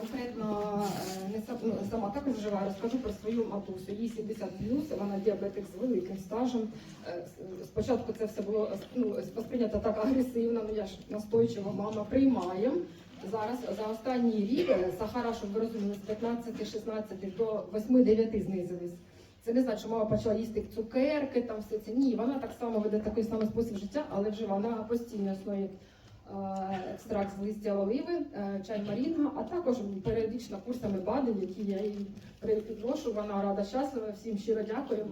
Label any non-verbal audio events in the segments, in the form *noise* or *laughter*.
конкретно е, не ну, сама також вживаю, розкажу про свою матусю. Їй 70 плюс, вона діабетик з великим стажем. Е, Спочатку це все було ну, сприйнято так агресивно, ну я ж настойчива мама приймає. Зараз за останній рік сахара, щоб ви розуміли, з 15-16 до 8-9 знизились. Це не значить, що мама почала їсти цукерки, там все це. Ні, вона так само веде такий самий спосіб життя, але вже вона на постійній основі екстракт з листя оливи, е, чай марінга, а також періодично курсами БАДи, які я їй приношу. Вона рада, щаслива. Всім щиро дякую.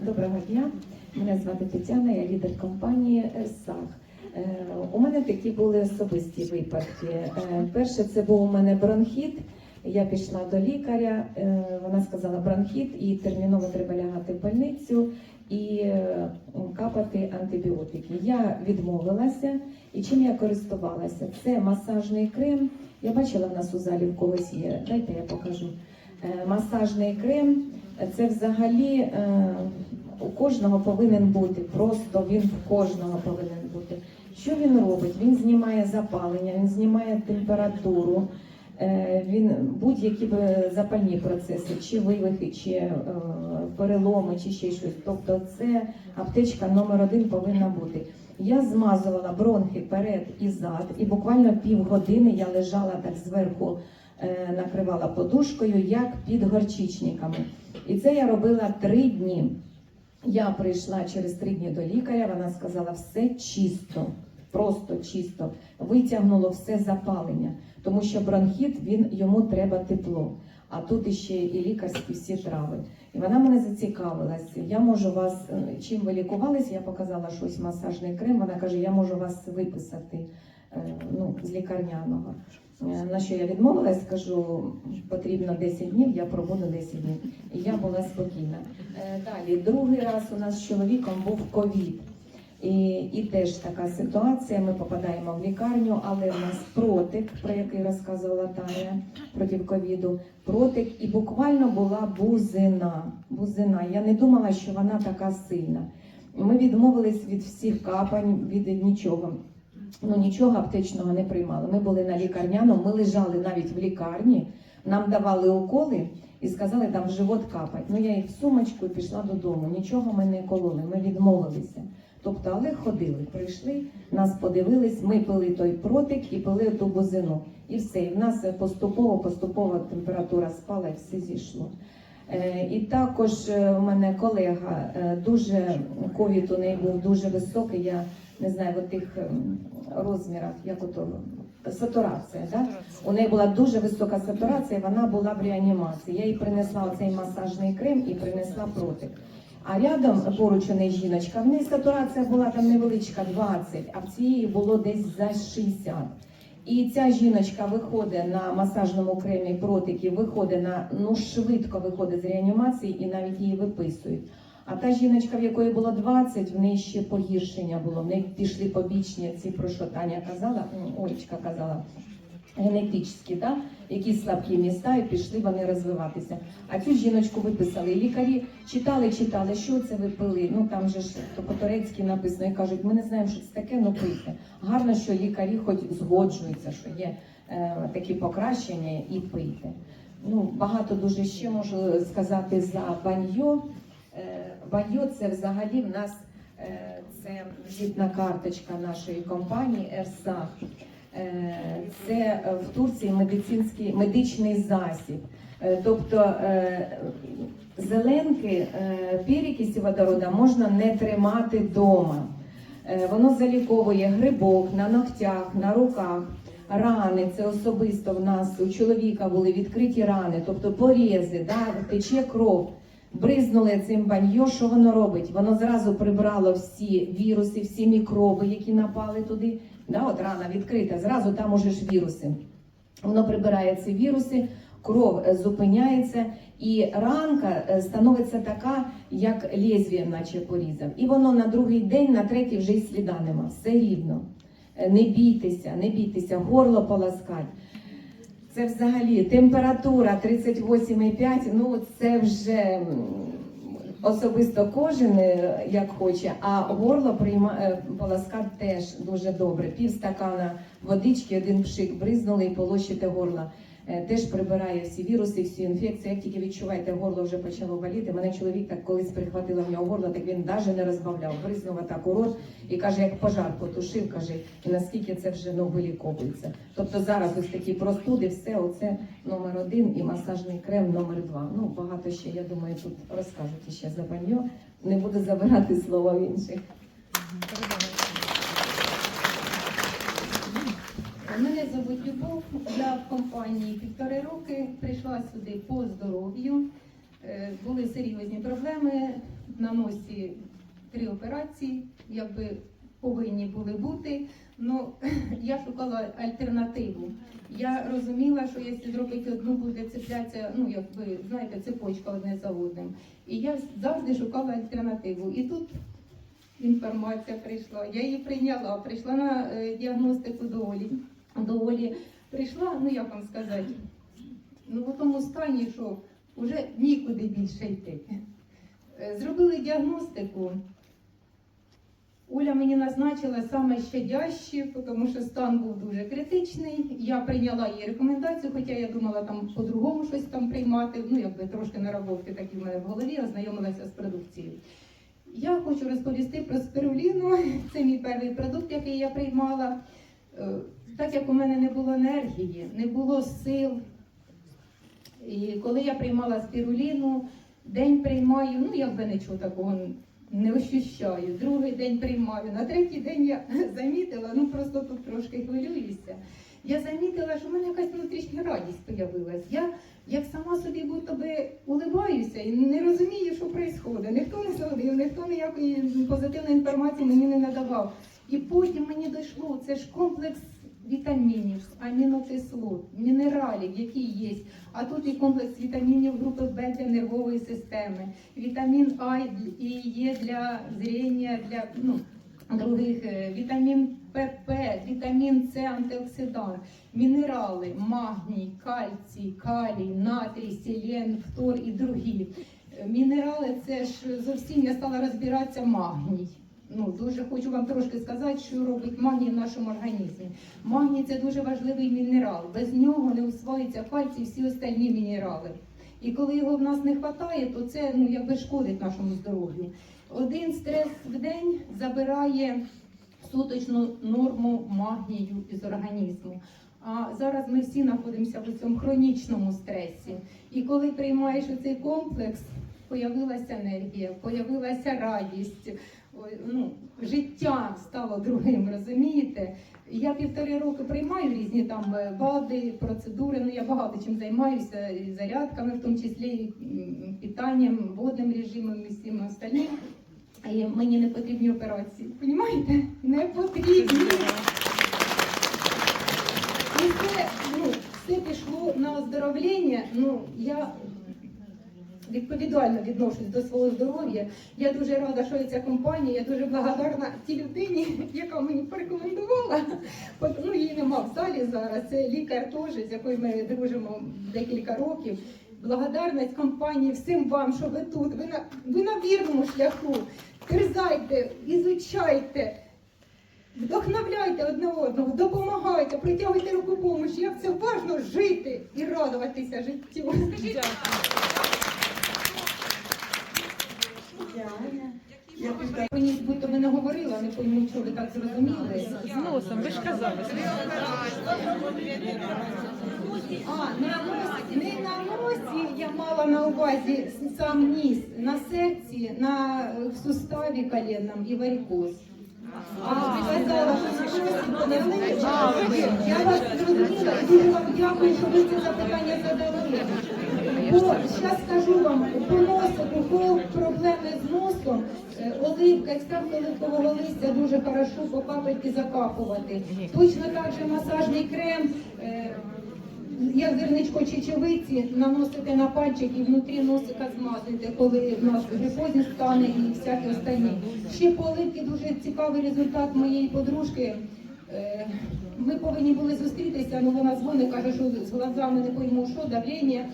Доброго дня. Мене звати Тетяна, я лідер компанії САГ. Е, У мене такі були особисті випадки. Е, Перше, це був у мене бронхіт. Я пішла до лікаря, е, вона сказала бронхіт, і терміново треба лягати в больницю і е, капати антибіотики. Я відмовилася, і чим я користувалася? Це масажний крем. Я бачила в нас у залі в когось є. Дайте я покажу. Е, Масажний крем це взагалі у кожного повинен бути. Просто він в кожного повинен бути. Що він робить? Він знімає запалення, він знімає температуру, він будь-які запальні процеси, чи вивихи, чи е, переломи, чи ще щось. Тобто, це аптечка номер один повинна бути. Я змазувала бронхи перед і зад, і буквально півгодини я лежала так зверху, е, накривала подушкою, як під горчичниками. І це я робила три дні. Я прийшла через три дні до лікаря, вона сказала, все чисто, просто чисто. Витягнуло все запалення, тому що бронхіт він йому треба тепло. А тут іще і лікарські всі трави. І вона мене зацікавилася. Я можу вас, е, чим ви лікувалися, я показала щось масажний крем. Вона каже, я можу вас виписати е, ну, з лікарняного. Е, На що я відмовилась, кажу, потрібно 10 днів, я пробуду 10 днів. І я була спокійна. Далі, другий раз у нас з чоловіком був ковід. І, і теж така ситуація. Ми попадаємо в лікарню, але у нас протик, про який розказувала Таня проти ковіду. Протик, і буквально була бузина. Бузина. Я не думала, що вона така сильна. Ми відмовились від всіх капань, від нічого. Ну нічого аптечного не приймали. Ми були на лікарняному, ми лежали навіть в лікарні, нам давали уколи і сказали, там в живот капать. Ну я їх в сумочку пішла додому. Нічого ми не кололи, ми відмовилися. Тобто, але ходили, прийшли, нас подивились, ми пили той протик і пили ту бузину. І все. І в нас поступово, поступово температура спала і все зійшло. Е, І також е, у мене колега е, дуже ковід у неї був дуже високий. Я не знаю, в тих ем, розмірах, як ото сатурація. Да? У неї була дуже висока сатурація, вона була в реанімації. Я їй принесла цей масажний крем і принесла протик. А рядом поруч у неї жіночка, в неї сатурація була там невеличка 20, а в цієї було десь за 60. І ця жіночка виходить на масажному кремі протики, виходить на ну швидко виходить з реанімації і навіть її виписують. А та жіночка, в якої було 20, в неї ще погіршення було. В неї пішли побічні ці, про що Таня казала, Олечка казала, генетичні, да? якісь слабкі міста, і пішли вони розвиватися. А цю жіночку виписали. Лікарі читали, читали, що це ви пили. Ну там же ж то по-турецьки написано і кажуть, ми не знаємо, що це таке, ну пийте. Гарно, що лікарі хоч згоджуються, що є е, такі покращення і пийте. Ну, багато дуже ще можу сказати за баньо. Е, Баньо це взагалі в нас е, це візитна карточка нашої компанії ЕРСА. Е, Це е, в Турції медицинський медичний засіб. Е, Тобто зеленки перекисі водорода можна не тримати вдома. Воно заліковує грибок на ногтях, на руках, рани. Це особисто в нас у чоловіка були відкриті рани, тобто порізи, да, тече кров. Бризнули цим баньо, що воно робить? Воно зразу прибрало всі віруси, всі мікроби, які напали туди. Да, от рана відкрита, зразу там уже ж віруси. Воно прибирає ці віруси, кров е, зупиняється, і ранка е, становиться така, як лезвіє, наче порізав. І воно на другий день, на третій вже й сліда нема. Все рівно. Е, Не бійтеся, не бійтеся, горло поласкать. Це взагалі температура 38,5, ну це вже особисто кожен е, як хоче, а горло прийма е, полоскати теж дуже добре. Пів стакана водички, один пшик бризнули і полощите горло. Е, Теж прибирає всі віруси, всі інфекції. Як тільки відчуваєте, горло вже почало боліти. Мене чоловік так колись прихватило в нього горло, так він навіть не розбавляв. Бризнув так у рот і каже, як пожар потушив, каже, і наскільки це вже ну, виліковується. Тобто зараз ось такі простуди, все оце номер один і масажний крем номер два. Ну багато ще, я думаю, тут розкажуть ще за баньо. Не буду забирати слова в інших. Мене звуть Любов, я в компанії півтори роки прийшла сюди по здоров'ю. Е, Були серйозні проблеми на носі три операції, якби повинні були бути. Ну *clears throat* я шукала альтернативу. Я розуміла, що якщо зробити одну, буде цеплятися, ну як ви знаєте, цепочка одне за одним. І я завжди шукала альтернативу. І тут інформація прийшла. Я її прийняла, прийшла на е, діагностику до Олі. До Олі прийшла, ну як вам сказати, ну в тому стані, що вже нікуди більше йти. Е, Зробили діагностику. Оля мені назначила саме щадяще, тому що стан був дуже критичний. Я прийняла її рекомендацію, хоча я думала там по-другому щось там приймати. Ну, якби трошки наработки такі в мене в голові, ознайомилася з продукцією. Я хочу розповісти про спируліну. *laughs* Це мій перший продукт, який я приймала. Так як у мене не було енергії, не було сил. І коли я приймала спіруліну, день приймаю, ну якби нічого такого не ощущаю. Другий день приймаю. На третій день я *laughs* замітила, ну просто тут трошки хвилююся. Я замітила, що в мене якась внутрішня радість з'явилась. Я як сама собі будто би уливаюся і не розумію, що відбувається. Ніхто не садив, ніхто ніякої позитивної інформації мені не надавав. І потім мені дійшло, це ж комплекс вітамінів, амінокислот, мінералів, які є. А тут і комплекс вітамінів групи Б для нервової системи, вітамін А і є для зріння, для ну, других, е, вітамін ПП, вітамін С, антиоксидант, мінерали, магній, кальцій, калій, натрій, селен, фтор і другі. Е, Мінерали це ж зовсім я стала розбиратися магній. Ну, дуже хочу вам трошки сказати, що робить магній в нашому організмі. Магній це дуже важливий мінерал. Без нього не усвоюється кальцій і всі остальні мінерали. І коли його в нас не вистачає, то це ну, якби шкодить нашому здоров'ю. Один стрес в день забирає суточну норму магнію із організму. А зараз ми всі знаходимося в цьому хронічному стресі. І коли приймаєш цей комплекс, появилася енергія, появилася радість, ну, життя стало другим, розумієте? Я півтори роки приймаю різні там е, БАДи, процедури. Ну я багато чим займаюся, і зарядками, в тому числі і питанням, водним режимом і всім остальним. І мені не потрібні операції. Понімаєте? Не потрібні. І це, ну, все пішло на оздоровлення. Ну, я відповідально відношусь до свого здоров'я. Я дуже рада, що ця компанія. Я дуже благодарна тій людині, *laughs* яка мені порекомендувала. Ну, її нема в залі зараз. Це лікар теж, з якою ми дружимо декілька років. Благодарність компанії всім вам, що ви тут. Ви на, ви на вірному шляху. Терзайте, ізучайте. Вдохновляйте одне одного, допомагайте, притягуйте руку помощі. Як це важно жити і радуватися життю. Мені будь-то ви не говорила, не пойму, що ви так зрозуміли. З носом, ви ж казали. А, на носі, не на носі я мала на увазі сам ніс, на серці, на е, в суставі коленном і варикоз. А, сказала, що на носі поняли? Я вас зрозуміла і дуже вам дякую, що ви це запитання задали. Бо зараз скажу вам, по носику, по проблеми з носом, е, оливка, екстракт оливкового листя дуже хорошо по капельки закапувати. Точно так же масажний крем. е, як зерничко чечевиці наносите на пальчик і внутрі носика змазуєте, коли в нас грипозні стане і всякі останні. Ще по оливці дуже цікавий результат моєї подружки. Е, Ми повинні були зустрітися, але вона дзвонить, каже, що з глазами не пойму, що давлення,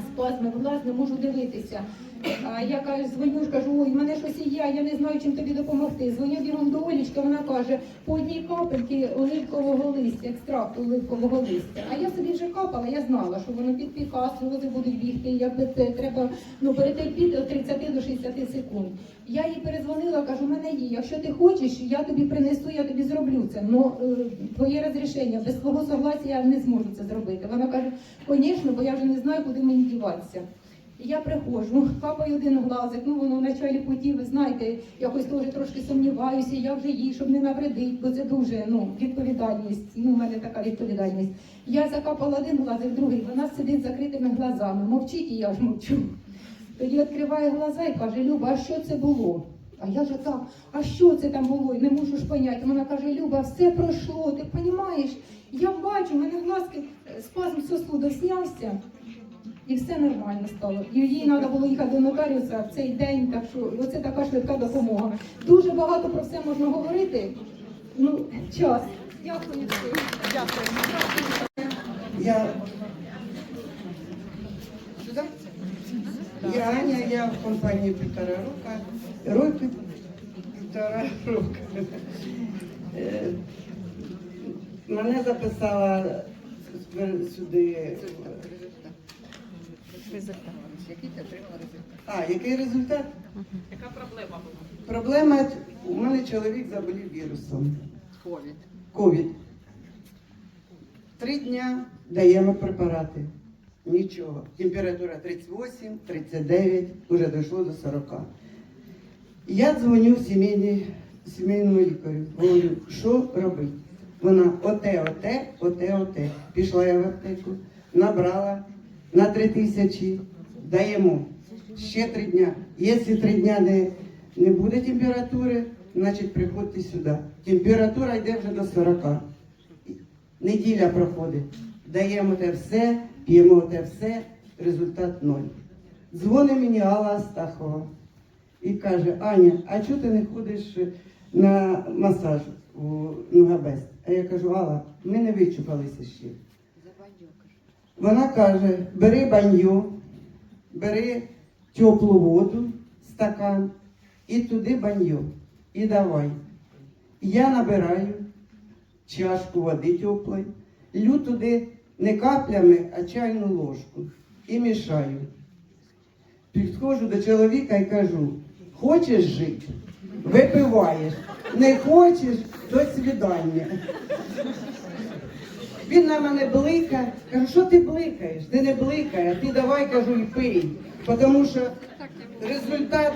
спазми власне можу дивитися. Я кажу, дзвоню, кажу, ой, в мене щось і я, я не знаю, чим тобі допомогти. Дзвоню бігом до Олічки, вона каже, по одній капельки оливкового листя, екстракту оливкового листя. А я собі вже капала, я знала, що воно підпіка, сльози будуть бігти, якби це треба ну, перетерпіти від 30 до 60 секунд. Я їй перезвонила, кажу, в мене є. Якщо ти хочеш, я тобі принесу, я тобі зроблю це. Ну твоє розрішення, без твого согласия я не зможу це зробити. Вона каже, звісно, бо я вже не знаю, куди мені діватися. Я приходжу, капаю один глазик, ну воно в началі путі, ви знаєте, якось теж трошки сумніваюся, я вже їй, щоб не навредить, бо це дуже ну, відповідальність. Ну, у мене така відповідальність. Я закапала один глазик, другий, вона сидить з закритими глазами, мовчить, і я ж мовчу. Тоді відкриває глаза і каже, Люба, а що це було? А я ж так, а що це там було? Не можу ж поняти. Вона каже, Люба, все пройшло, ти розумієш? Я бачу, в мене глазки, е, спазм сосуду знявся. І все нормально стало. І їй треба було їхати до нотаріуса в цей день, так що оце така швидка допомога. Дуже багато про все можна говорити. Ну, час. Дякую всім. Я... Я Аня, я в компанії півтора року. Роки півтора року. Е, Мене записала сюди. А, який результат? Яка проблема була? Проблема, у мене чоловік заболів вірусом. Ковід. Ковід. Три дня даємо препарати. Нічого. Температура 38, 39, вже дійшло до 40. Я дзвоню в сімейний, сімейному лікарю. Говорю, що робити? Вона оте, оте, оте, оте. Пішла я в аптеку, набрала на 3 тисячі, даємо. Ще три дня. Якщо три дня не, не буде температури, значить приходьте сюди. Температура йде вже до 40. Неділя проходить. Даємо те все, п'ємо те все, результат ноль. Дзвонить мені Алла Астахова і каже, Аня, а чого ти не ходиш на масаж у Нугабест? А я кажу, Алла, ми не вичухалися ще. Вона каже, бери баню, бери теплу воду, стакан, і туди баню. І давай. Я набираю чашку води теплої, лю туди не каплями, а чайну ложку і мішаю. Підходжу до чоловіка і кажу, хочеш жити? Випиваєш. Не хочеш до свідання. Він на мене бликає. Кажу, що ти бликаєш? Ти не бликає, ти давай кажу і пий. Тому що результат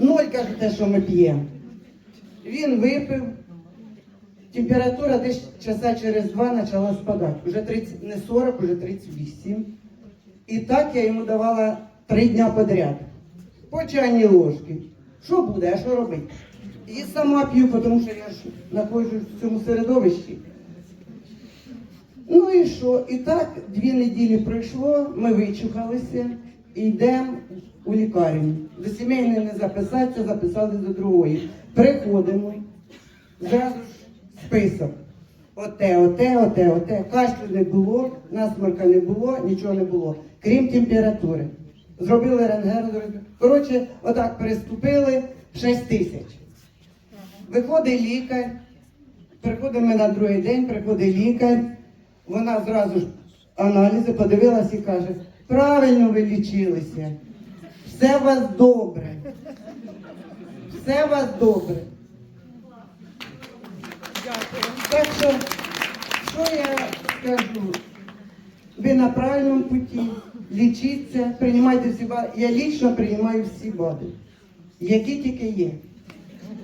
ноль каже те, що ми п'ємо. Він випив. Температура десь часа через два почала спадати. Уже 30, не 40, уже 38. І так я йому давала три дня подряд. По чайній ложки. Що буде, а що робити? І сама п'ю, тому що я ж знаходжусь в цьому середовищі. Ну і що? І так дві неділі пройшло, ми вичухалися і йдемо у лікарню. До сімейної не записатися, записали до другої. Приходимо, зразу ж список. Оте, оте, оте, оте. Кашлю не було, насморка не було, нічого не було, крім температури. Зробили рентген. Коротше, отак переступили 6 тисяч. Виходить лікар, приходимо на другий день, приходить лікар, вона зразу ж аналізи подивилась і каже, правильно ви лічилися, все у вас добре. Все у вас добре. Так що, що я скажу? Ви на правильному путі, лічіться, приймайте всі БАДи. Я лічно приймаю всі БАДи, які тільки є.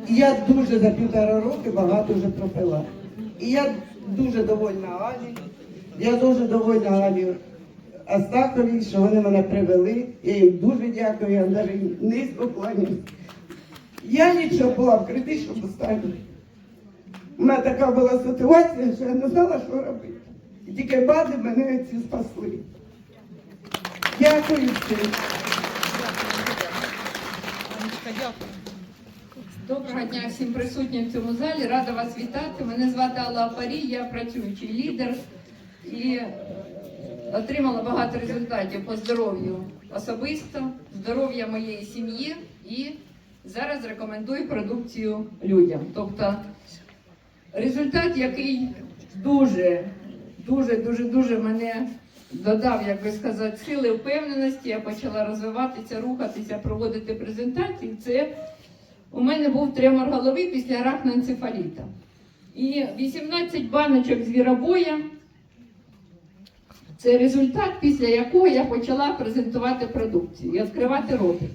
Я дуже за півтора роки багато вже пропила. І я дуже довольна Алі. Я дуже довольна Алі Астаховій, що вони мене привели. Я їм дуже дякую, я навіть низько кланяюсь. Я лічно була в критичному стані. У мене така була ситуація, що я не знала, що робити. І тільки бади мене ці спасли. Дякую всім. Дякую. Доброго дня всім присутнім в цьому залі. Рада вас вітати. Мене звати Алла Парі, я працюючий лідер. І е, отримала багато результатів по здоров'ю особисто, здоров'я моєї сім'ї і зараз рекомендую продукцію людям. Тобто результат, який дуже, дуже, дуже, дуже мене додав, як би сказати, сили впевненості. Я почала розвиватися, рухатися, проводити презентації. Це у мене був тремор голови після арахноенцефаліта. І 18 баночок звіробоя. Це результат, після якого я почала презентувати продукцію і відкривати ротик.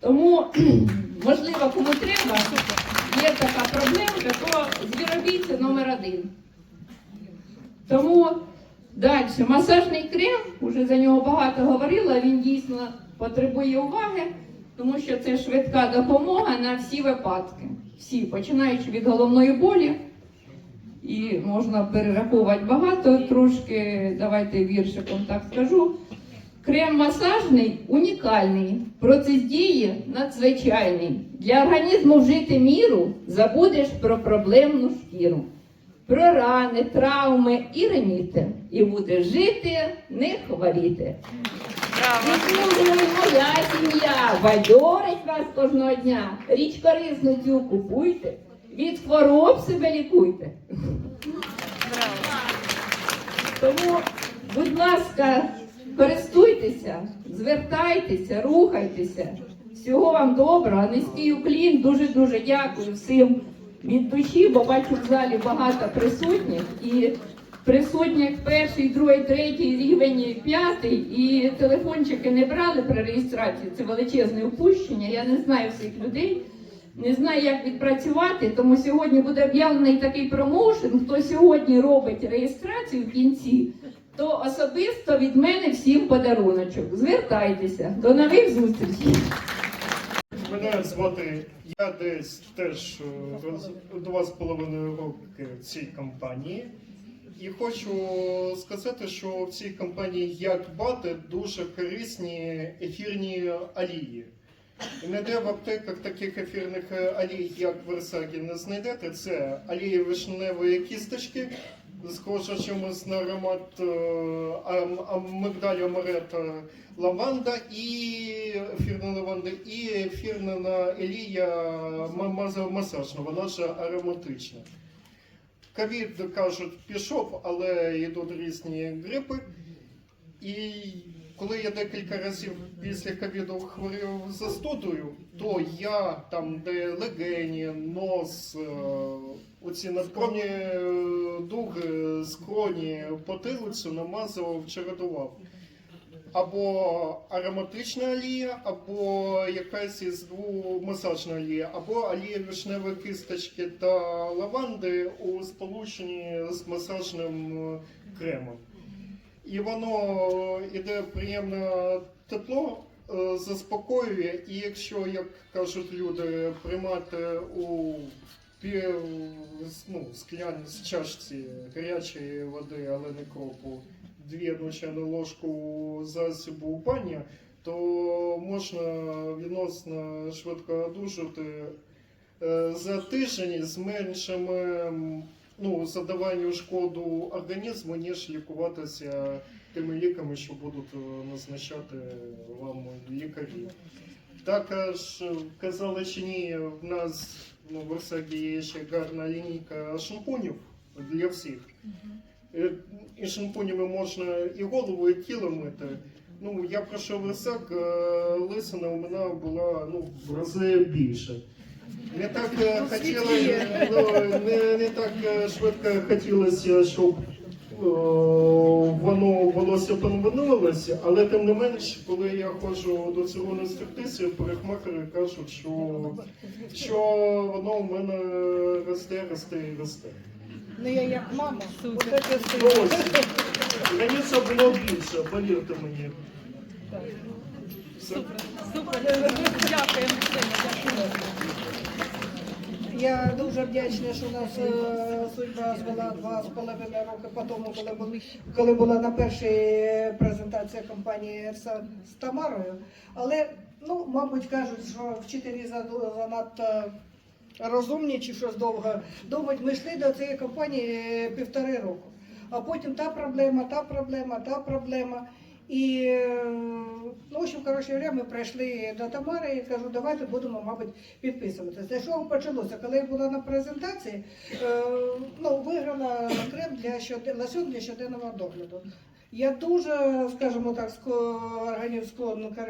Тому, *clears throat* можливо, кому треба, є така проблемка, то звіробій це номер один. Тому далі масажний крем, вже за нього багато говорила, він дійсно потребує уваги, тому що це швидка допомога на всі випадки. Всі, починаючи від головної болі, і можна перераховувати багато трошки. Давайте віршиком так скажу. Крем масажний унікальний, процес дії надзвичайний. Для організму вжити міру забудеш про проблемну шкіру, про рани, травми і реміти. І будеш жити, не хворіти. Відслужує моя сім'я, бадьорить вас кожного дня. Річ корисну цю купуйте, від хвороб себе лікуйте. Тому, будь ласка, користуйтеся, звертайтеся, рухайтеся. Всього вам доброго, низький уклін. Дуже-дуже дякую всім від душі, бо бачу в залі багато присутніх і присутніх перший, другий, третій рівень, п'ятий, і телефончики не брали при реєстрації. Це величезне упущення. Я не знаю всіх людей. Не знаю, як відпрацювати, тому сьогодні буде об'явлений такий промоушен. Хто сьогодні робить реєстрацію в кінці, то особисто від мене всім подаруночок. Звертайтеся. До нових зустрічей. Мене звати, я десь теж е, два з половиною роки в цій компанії. І хочу сказати, що в цій компанії як бати дуже корисні ефірні олії. І ніде в аптеках таких ефірних олій, як Версагі, не знайдете. Це олії вишневої кісточки, схоже чимось на аромат е, ам- ам- амарета лаванда і ефірна лаванда, і ефірна елія масажна, вона ж ароматична. Ковід, кажуть, пішов, але йдуть різні грипи. І коли я декілька разів після ковіду хворів застудою, то я там, де легені, нос, е, оці надкромні е, дуги, скроні, потилицю намазував, чередував. Або ароматична олія, або якась із масажна олія, або олія вишневої кисточки та лаванди у сполученні з масажним е, кремом. І воно іде приємне тепло, е, заспокоює, і якщо, як кажуть люди, приймати у пів ну, скляні з чашці гарячої води, але не кропу, дві одну чайну ложку засобу упання, то можна відносно швидко одужати е, за тиждень з меншим ем, ну, задаванню шкоду організму, ніж лікуватися тими ліками, що будуть е, назначати вам лікарі. Також е, казали, чи ні, в нас ну, в Орсагі є ще гарна лінійка шампунів для всіх. І шампунями можна і голову, і тіло мити. Ну, я пройшов е, лисина у мене була ну, в рази більше. Не так е, ну, не, не так швидко хотілося, щоб е, воно волосся поновилося, але тим не менш, коли я ходжу до червоної стриптиці, парикмахери кажуть, що, що воно у мене росте, росте і росте. Ну я як мама. Це Ну, ось. Раніше було більше, повірте мені. Все. Я дуже вдячна, що нас е, судьба звела два з половиною роки по тому, коли були коли була на першій презентації компанії «Ерса» з Тамарою. Але ну, мабуть, кажуть, що вчителі занадто розумні чи щось довго. Думають, ми йшли до цієї компанії півтори року. а потім та проблема, та проблема, та проблема. І ну, в общем, коротше, говоря, ми прийшли до Тамари і кажу, давайте будемо, мабуть, підписуватися. Що почалося? Коли я була на презентації, е, ну, виграла крем для щоден... для щоденного догляду. Я дуже, скажімо так, органів склонника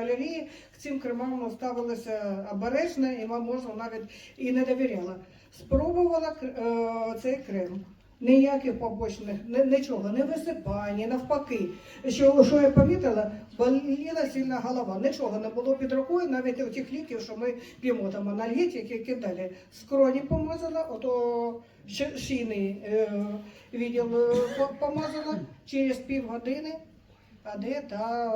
алергії к цим кремам ставилася обережно і можна навіть і не довіряла. Спробувала е, цей крем. Ніяких побочних, ні- нічого, не висипання, навпаки. Що, що я помітила, боліла сильна голова. Нічого не було під рукою, навіть у тих ліків, що ми п'ємо там так далі. Скроні помазала, ото шийний е, відділ е, по- помазала через півгодини. А де та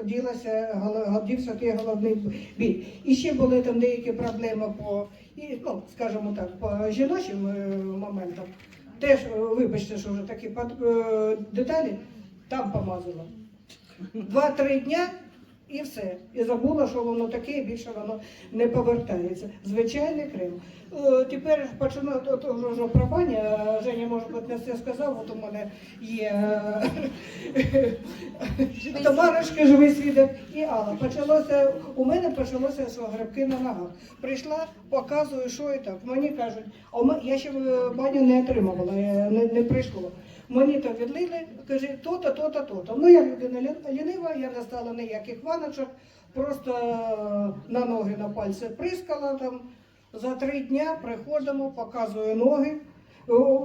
е, ділася дівся той головний біль. І ще були там деякі проблеми по, і, ну, скажімо так, по жіночим е, моментам. Теж, е, вибачте, що вже такі е, деталі, там помазала. Два-три дня і все. І забула, що воно таке, і більше воно не повертається. Звичайний крем. Е, Тепер от вже про. Е, Женя, може бути, не все сказав, от у мене є е, товаришки, живий свідок і Алла. Почалося, у мене почалося що грибки на ногах. Прийшла, показую, що і так. Мені кажуть, а я ще е, баню не отримувала, е, не, не прийшло. Мені то відлили, каже, то-то, то-то, то-то. Ну я людина лі- лінива, я не стала ніяких ваночок, просто е, на ноги, на пальці прискала там. За три дня приходимо, показую ноги.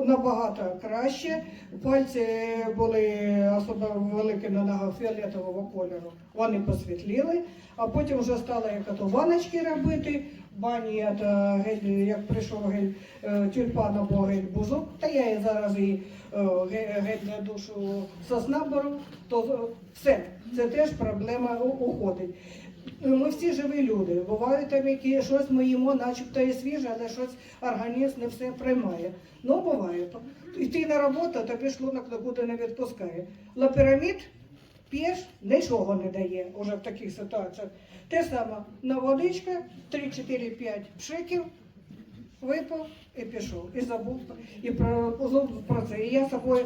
Набагато краще. Пальці були особливо великі на ногах фіолетового кольору. Вони посвітліли, а потім вже стала як ото ваночки робити. Бані то гель, як прийшов гель е, тюльпан або гель бузок, та я і зараз і е, гель для душу сосна беру, то все, це теж проблема уходить. Ми всі живі люди. Бувають там які щось ми їмо, начебто і свіже, але щось організм не все приймає. Ну, буває. Йти на роботу, тобі шлунок нікуди не відпускає. Лапірамід п'єш, нічого не дає уже в таких ситуаціях. Те саме на водичка, 3-4-5 пшиків, випив і пішов. І забув і про, забув про це. І я собою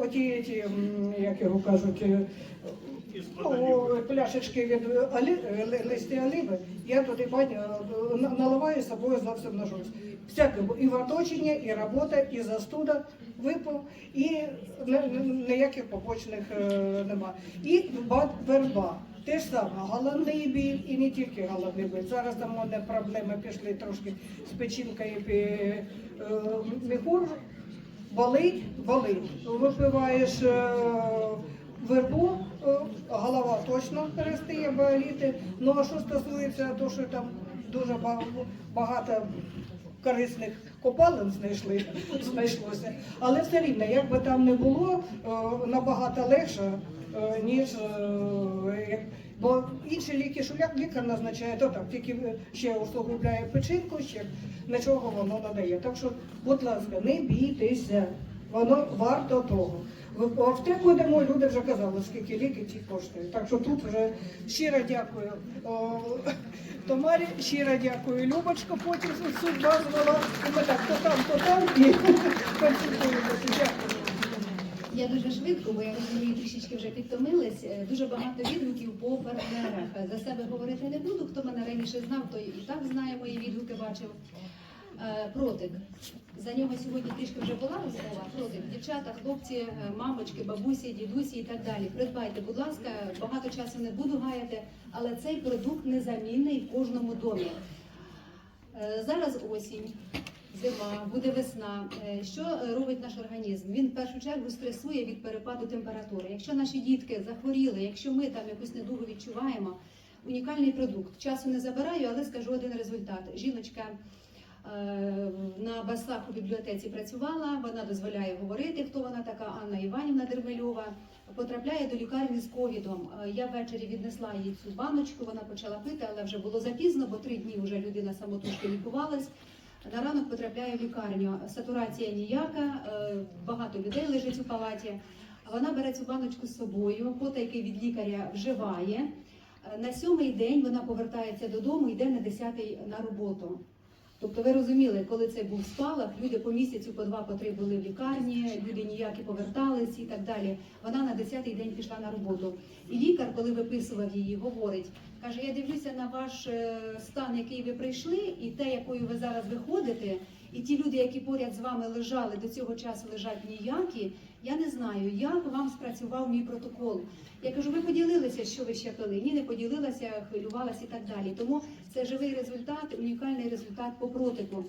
оті, ті, як його кажуть, е, ну, пляшечки від ли- листя оліви, я туди баню е, наливаю собою зовсім на щось. Всяке, і в оточення, і робота, і застуда випив, і ніяких побочних е, нема. І ба- верба. Те ж саме, головний біль і не тільки головний біль. Зараз там у мене проблеми пішли трошки з печінкою е, міхур. Болить, болить. Випиваєш е, вербу, е, голова точно перестає боліти. Ну а що стосується того, що там дуже багато корисних копалин знайшли, знайшлося. Але все рівно, як би там не було, е, набагато легше, е, ніж е, бо інші ліки, що ля- лікар назначає, то так, тільки ще усугубляє печінку, ще нічого воно не дає. Так що, будь ласка, не бійтеся, воно варто того. В в аптеку йдемо, люди вже казали, скільки ліки ті коштують. Так що тут вже щиро дякую о, Тамарі, щиро дякую Любочка, потім судьба звела. І ми так, то там, то там і *laughs* консультуємося. Дякую. Я дуже швидко, бо я розумію, трішечки вже підтомилась. Е, Дуже багато відгуків по партнерах. За себе говорити не буду. Хто мене раніше знав, той і так знає мої відгуки, бачив. Е, Протик. За нього сьогодні трішки вже була розмова. Протик. Дівчата, хлопці, е, мамочки, бабусі, дідусі і так далі. Придбайте, будь ласка, багато часу не буду гаяти, але цей продукт незамінний в кожному домі. Е, Зараз осінь, зима, буде весна. Е, Що робить наш організм? Він в першу чергу стресує від перепаду температури. Якщо наші дітки захворіли, якщо ми там якусь недугу відчуваємо, унікальний продукт. Часу не забираю, але скажу один результат. Жіночка на басах у бібліотеці працювала, вона дозволяє говорити, хто вона така, Анна Іванівна Дермельова. Потрапляє до лікарні з ковідом. Е, Я ввечері віднесла їй цю баночку, вона почала пити, але вже було запізно, бо три дні вже людина самотужки лікувалась. На ранок потрапляє в лікарню. Сатурація ніяка, е, багато людей лежить у палаті. Вона бере цю баночку з собою, потайки від лікаря вживає. Е, На сьомий день вона повертається додому, йде на десятий на роботу. Тобто ви розуміли, коли це був спалах, люди по місяцю, по два, по три були в лікарні, люди ніякі повертались і так далі. Вона на 10-й день пішла на роботу. І лікар, коли виписував її, говорить, каже: я дивлюся на ваш е, стан, який ви прийшли, і те, якою ви зараз виходите, і ті люди, які поряд з вами лежали до цього часу, лежать ніякі. Я не знаю, як вам спрацював мій протокол. Я кажу, ви поділилися, що ви ще пили? Ні, не поділилася, хвилювалася і так далі. Тому це живий результат, унікальний результат по протику.